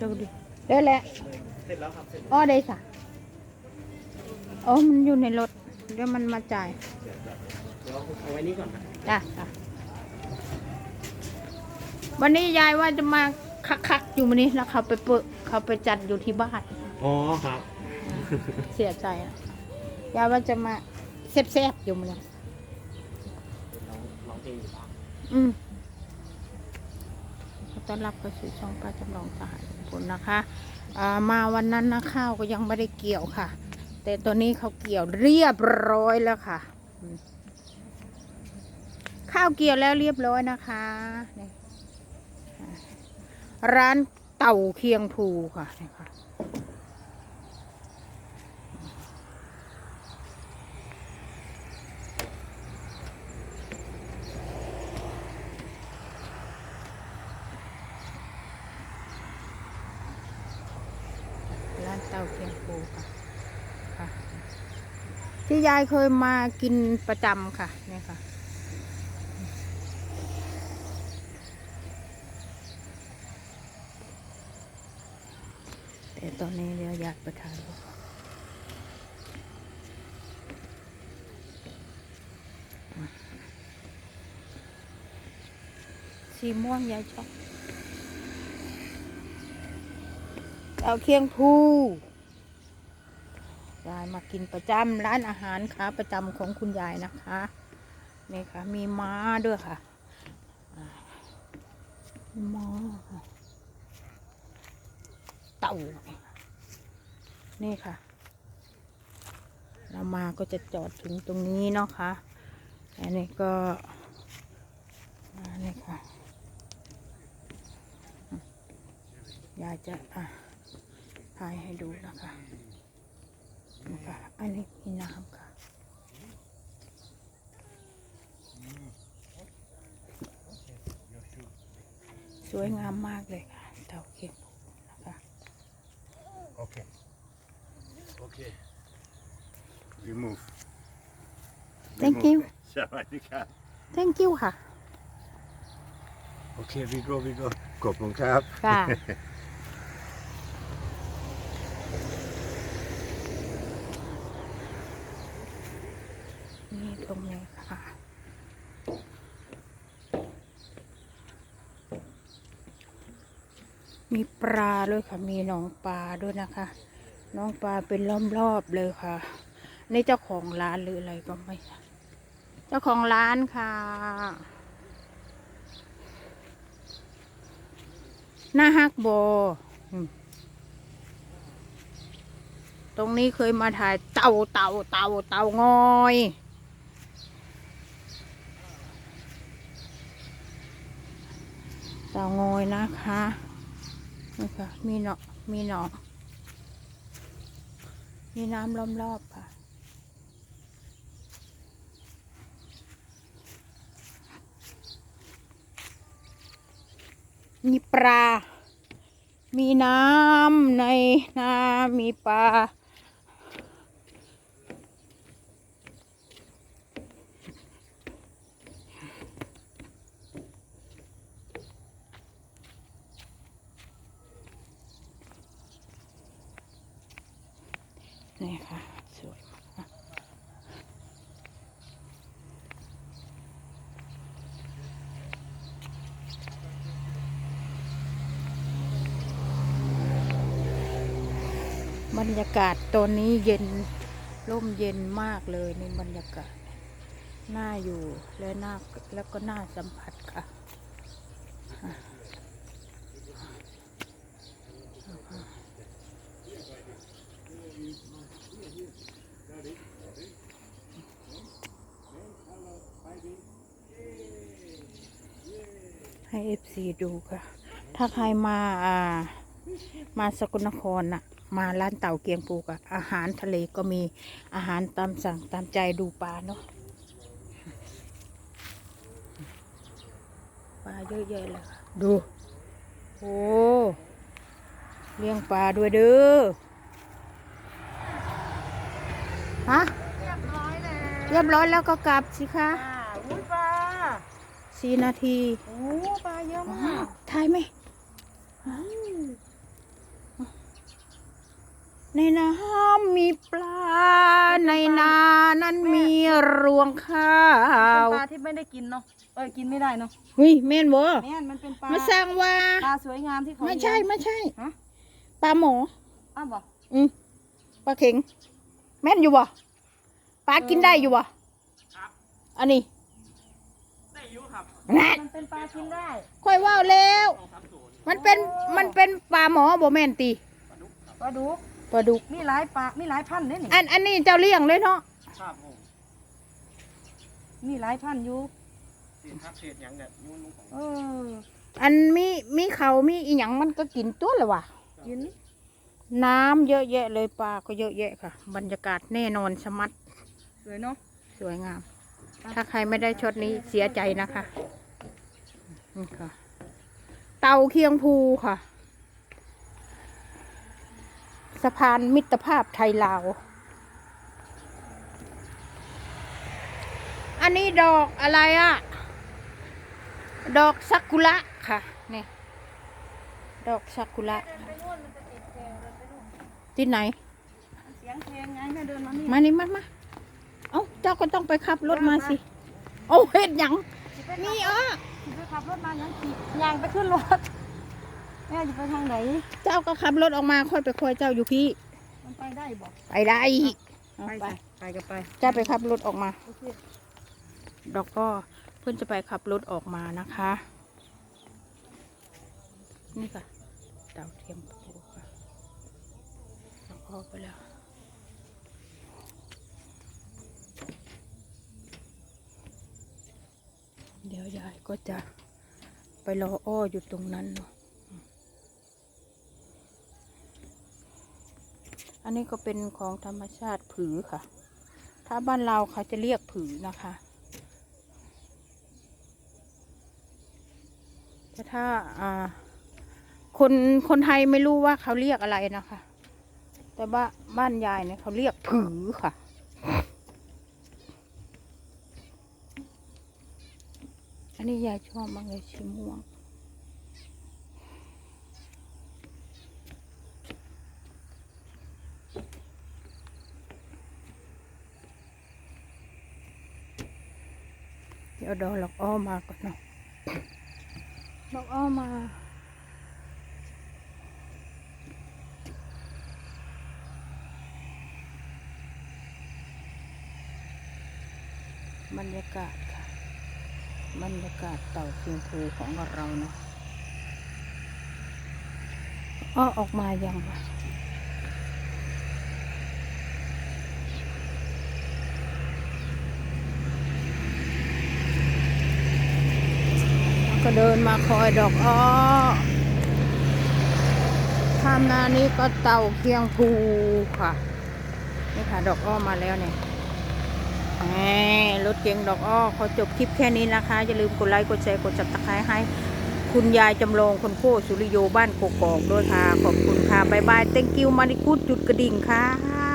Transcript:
ชคดีเด้อแหละเสร็จแล้วครับเสร็จอ้อได้สะอ๋อมันอยู่ในรถเดี๋ยวมันมาจ่ายเดี๋ยวเอาไว้นี่ก่อนนะจ้ะจ้ะวันนี้ยายว่าจะมาคักๆอยู่วันนี้แล้วเขาไปเปิดเขาไปจัดอยู่ที่บ้าน อ๋อครับ เสียใจอะยายว่าจะมาแซ่บๆอยู่มันนี้ร้องร้องเพลงอยู่บ้างอืมขอต้อนรับเข้าสู่ช่องป้าจำลองสหาย คุณนะคะามาวันนั้นนะข้าวก็ยังไม่ได้เกี่ยวค่ะ แต่ตอนนี้เขาเกี่ยวเรียบร้อยแล้วค่ะ ข้าวเกี่ยวแล้วเรียบร้อยนะคะร้านเต่าเคียงภูค่ะนี่ค่ะ ร้านเต้าเคียงปูค่ะ ค่ะ ที่ยายเคยมากินประจำค่ะเนี่ยค่ะ แต่ตอนนี้เดี๋ยวอยากไปทานดูก่อนสีม่วงยายชอบเอาเคียงภูายมากินประจำร้านอาหารค้าประจำของคุณยายนะคะนี่ค่ะมีม้าด้วยค่ะม้าเต่านี่ค่ะ เรามาก็จะจอดถึงตรงนี้เนาะค่ะอันนี้ก็อันนี้ค่ะยายจะอะถ่ายให้ดูนะคะ นี่ค่ะอันนี้มีน้ำค่ะสวยงามมากเลยค่ะเต่าเคียงภูนะคะ Okay. Okay. We move. We Thank move. you. Sawadika. thank you ค่ะ Okay, we go, we go. ขอบคุณครับค่ะ ตรงนี้ค่ะ มีปลาด้วยค่ะ มีหนองปลาด้วยนะคะ น้องปลาเป็นรอบๆเลยค่ะ นี่เจ้าของร้านหรืออะไรก็ไม่เจ้าของร้านค่ะหน้าฮักโบตรงนี้เคยมาถ่ายเต่าเต่าเต่าเต่างอย เตางอยนะคะนี่ค่ะมีเนาะมีเนาะมีน้ำล้อมรอบค่ะมีปลา มีน้ำในนามีปลา นี่ค่ะ สวยมากบรรยากาศตอนนี้เย็นร่มเย็นมากเลยในบรรยากาศน่าอยู่และน่าแล้วก็น่าสัมผัสค่ะ ให้เอฟซีดูค่ะ ถ้าใครมาอ่า มาสกลนครน่ะ มาร้านเต่าเกียงปูกะอาหารทะเลก็มีอาหารตามสั่งตามใจดูปลาเนาะปลาเยอะแยะเลยดู โอ้เลี้ยงปลาด้วยเด้อฮะเรียบร้อยแล้วเรียบร้อยแล้วก็กลับสิคะ สี่นาที โอ้ปลาเยอะอ๋อมากถ่ายไหม ในน้ำมีปลา ในนานั้นมีรวงข้าเป็นวปลาที่ไม่ได้กินเนาะ เอ้ยกินไม่ได้เนาะเฮ้ยแม่นบ่แม่นมันเป็นปลา มาสร้างว่า ปลาสวยงามที่เขาไม่ใช่เลี้ยง ไม่ใช่ฮะ ปลาหมอ อ้าวบอกอืมปลาเข็ง แม่นอยู่บ่ปลากินได้อยู่บ่ครับอันนี้ได้อยุครับ นั่นมันเป็นปลากินได้ค่อยว่าวแล้วสองสามศูนย์มันเป็นมันเป็นปลาหมอบ่แม่นตีปลาดุกปลาดุกมีหลายปลามีหลายพันธุ์เด้นี่อันอันนี้เจ้าเลี้ยงเลยเนาะครับผมมีหลายพันธุ์อยู่เศษครับเศษหยังเนี่ยยุ่นลงของเอออันมีมีเขามีอีหยังมันก็กินตัวละว่ะกินน้ำเยอะแยะเลยปลาก็เยอะแยะค่ะ บรรยากาศแน่นอนสมัดสวยเนาะสวยงาม ถ้าใครไม่ได้ช็อตนี้เสียใจนะคะ นี่ค่ะ เตาเคียงภูค่ะ สะพานมิตรภาพไทยลาว อันนี้ดอกอะไรอะดอกซากุระค่ะนี่ดอกซากุระเดินไปนู่นมันจะติดแพงเดินไปนู่นที่ไหน เสียงเพลงไงแม่เดินมานี่มานี่มามาเอ้าเจ้าก็ต้องไปขับรถมาสิ โอ้เฮ็ดหยังสิไป นี่ขับอ้อสิไปขับรถมายังขี่ยางไปขึ้นรถแม่จะไปทางไหน เจ้าก็ขับรถออกมาค่อยไปคอยเจ้าอยู่พี่ มันไปได้บอกไปได้เอาไปไปสิไปก็ไปเจ้าไปขับรถออกมา โอเคดอกก็เพื่อนจะไปขับรถออกมานะคะ นี่ค่ะดาวเทียมภูค่ะดอกก็ไปแล้ว เดี๋ยวยายก็จะไปรออ้ออยู่ตรงนั้นเนาะอันนี้ก็เป็นของธรรมชาติผือค่ะ ถ้าบ้านเราเขาจะเรียกผือนะคะ แต่ถ้าอ่าคนคนไทยไม่รู้ว่าเขาเรียกอะไรนะคะ แต่ว่าบ้านยายเนี่ยเขาเรียกผือค่ะ นี้ยายชอบมากเลยชีม่วง เดี๋ยวดอกหลอกอ้อมาก่อนเนาะดอกอ้อมาบรรยากาศ บรรยากาศเต่าเคียงภูของเราเนาะอ้อออกมายังวะก็เดินมาคอยดอกอ้อข้ามนานี้ก็เต่าเคียงภูค่ะ นี่ค่ะ ดอกอ้อมาแล้วเนี่ย รถเก๋งดอกอ้อขอจบคลิปแค่นี้นะคะ อย่าลืมกดไลค์ กดแชร์ กดจับตะไคร้ให้ คุณยายจำลองคนโค้สุริโยบ้านโกกอกด้วยค่ะ ขอบคุณค่ะบายบาย thank you มาริคุดจุดกระดิ่งค่ะ